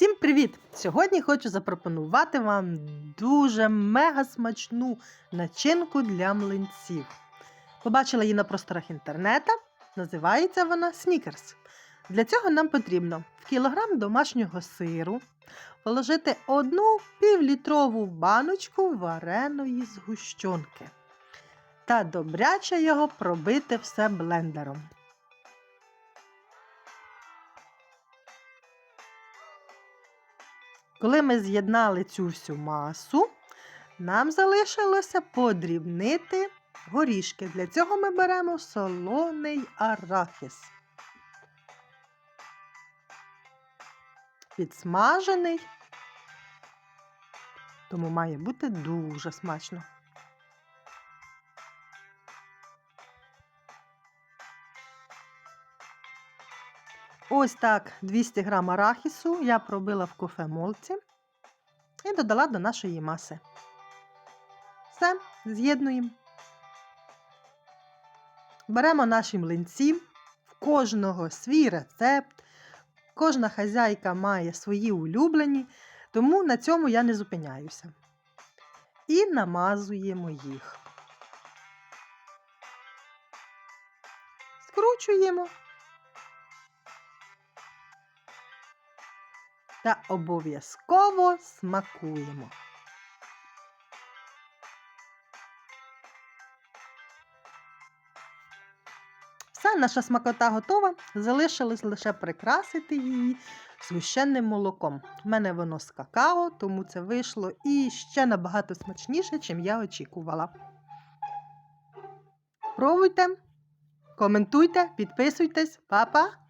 Всім привіт! Сьогодні хочу запропонувати вам дуже мега смачну начинку для млинців. Побачила її на просторах інтернету. Називається вона снікерс. Для цього нам потрібно в кілограм домашнього сиру положити одну півлітрову баночку вареної згущенки та добряче його пробити все блендером. Коли ми з'єднали цю всю масу, нам залишилося подрібнити горішки. Для цього ми беремо солоний арахіс. Підсмажений, тому має бути дуже смачно. Ось так 200 грам арахісу я пробила в кофемолці і додала до нашої маси. Все, з'єднуємо. Беремо наші млинці, в кожного свій рецепт, кожна хазяйка має свої улюблені, тому на цьому я не зупиняюся. І намазуємо їх. Скручуємо. Та обов'язково смакуємо. Все, наша смакота готова. Залишилось лише прикрасити її священним молоком. У мене воно з какао, тому це вийшло і ще набагато смачніше, чим я очікувала. Пробуйте, коментуйте, підписуйтесь, Па-па!